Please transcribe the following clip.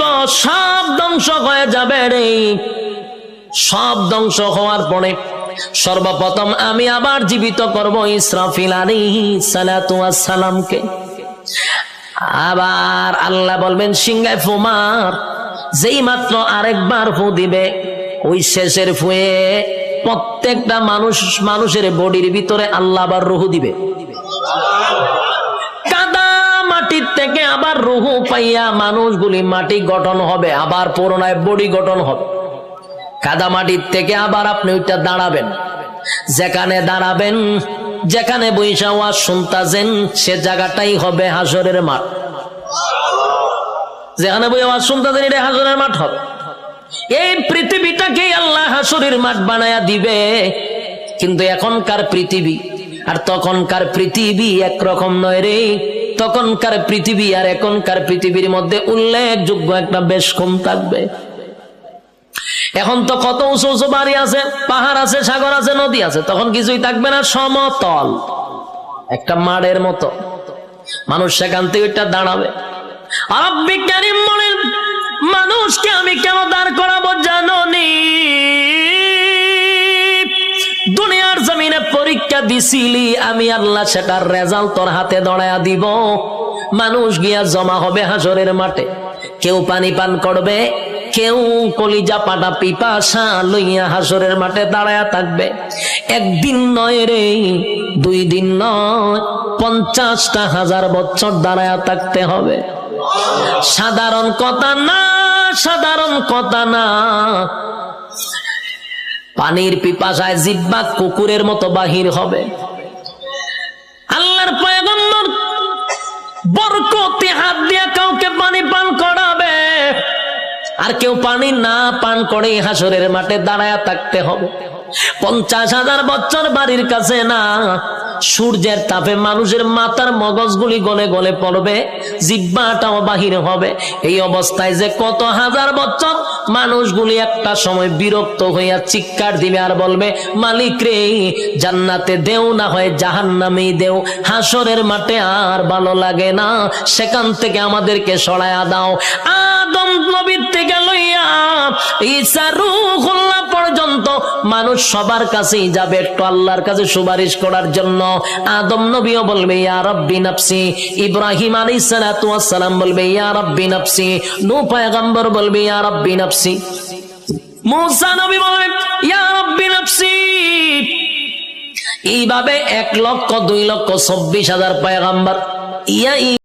দিব, সব ধ্বংস হয়ে যাবে রে। সব ধ্বংস হওয়ার পরে সর্বপ্রথম আমি আবার জীবিত করব ইসরাফিল ওয়াস সালামকে আবার আল্লাহ বলবেন, সিংহায় ফুমার যেই মাত্র আরেকবার ফু দিবে, ওই শেষের ফুয়ে প্রত্যেকটা মানুষ, মানুষের বডির ভিতরে আল্লাহ আবার রুহু দিবে। থেকে আবার রুহু পাইয়া মানুষগুলি মাটি গঠন হবে, আবার পুরোনায় বডি গঠন হবে। কাদা মাটির থেকে আবার আপনি ওইটা দাঁড়াবেন। যেখানে দাঁড়াবেন, যেখানে বৈশা ওয়াজ শুনতাছেন, সে জায়গাটাই হবে হাসরের মাঠ। যেখানে বই আওয়াজ শুনতাছেন এটা হাসরের মাঠ হবে। এই পৃথিবীটাকে আল্লাহ হাসরের মাঠ বানায়া দিবে, কিন্তু এখনকার পৃথিবী, আর তখনকার পৃথিবী একরকম নয় রে। তখনকার পৃথিবী আর এখনকার পৃথিবীর মধ্যে উল্লেখযোগ্য একটা বেশ কম থাকবে। এখন তো কত উঁচু উঁচু বাড়ি আছে, পাহাড় আছে, সাগর আছে, নদী আছে, তখন কিছুই থাকবে না, সমতল। একটা মাড়ের মতো। মানুষ সেখান থেকে ওইটা দাঁড়াবে। আর বিজ্ঞানী বলেন মানুষকে আমি কেন দাঁড় করাবো জানো পরীক্ষা দিছিলি, আমি আল্লাহ সেটার রেজাল্ট তোর হাতে দড়ায়া দিব। মানুষ গিয়া জমা হবে হাসরের মাঠে। কেউ পানি পান করবে, কেউ কলিজা পাটা পিপাসা লইয়া হাসরের মাঠে দাঁড়ায়া থাকবে। একদিন নয় রে, দুই দিন নয়, পঞ্চাশটা হাজার বছর দাঁড়ায়া থাকতে হবে। সাধারণ কথা না, সাধারণ কথা না। পানির পিপাসায় জিব্বা কুকুরের মতো বাহির হবে। আল্লাহর পয়গম্বর বরকতে হাত দিয়া কাউকে পানি পান করাবে। আর কেউ পানি না পান করে হাসরের মাঠে দাঁড়ায়া থাকতে হবে। পঞ্চাশ হাজার বছর বাড়ির কাছে না, সূর্যের তাপে মানুষের মাথার মগজগুলি গলে গলে পড়বে, জিব্বাটাও বাহির হবে। এই অবস্থায় যে কত হাজার বছর মানুষগুলি একটা সময় বিরক্ত হইয়া চিৎকার দিবে আর বলবে, মালিক রে, জান্নাতে দেও না হয় জাহান নামেই দেও। হাসরের মাঠে আর ভালো লাগে না। সেখান থেকে আমাদেরকে সরায়া দাও। আদম নবীর থেকে লইয়া ঈসা খুল্লা পর্যন্ত মানুষ সবার কাছেই যাবে একটু আল্লাহর কাছে সুপারিশ করার জন্য। আদম নবীও বলবে, ইয়া রব্বি নাফসি। ইব্রাহিম ওয়াস সালাম বলবে, ইয়া রব্বি নাফসি। নূহ পয়গম্বর বলবে, ইয়া রব্বি নাফসি। মুসা নবী বলবে, ইয়া রব্বি নাফসি। এইভাবে এক লক্ষ, দুই লক্ষ, চব্বিশ হাজার পয়গম্বর। ইয়া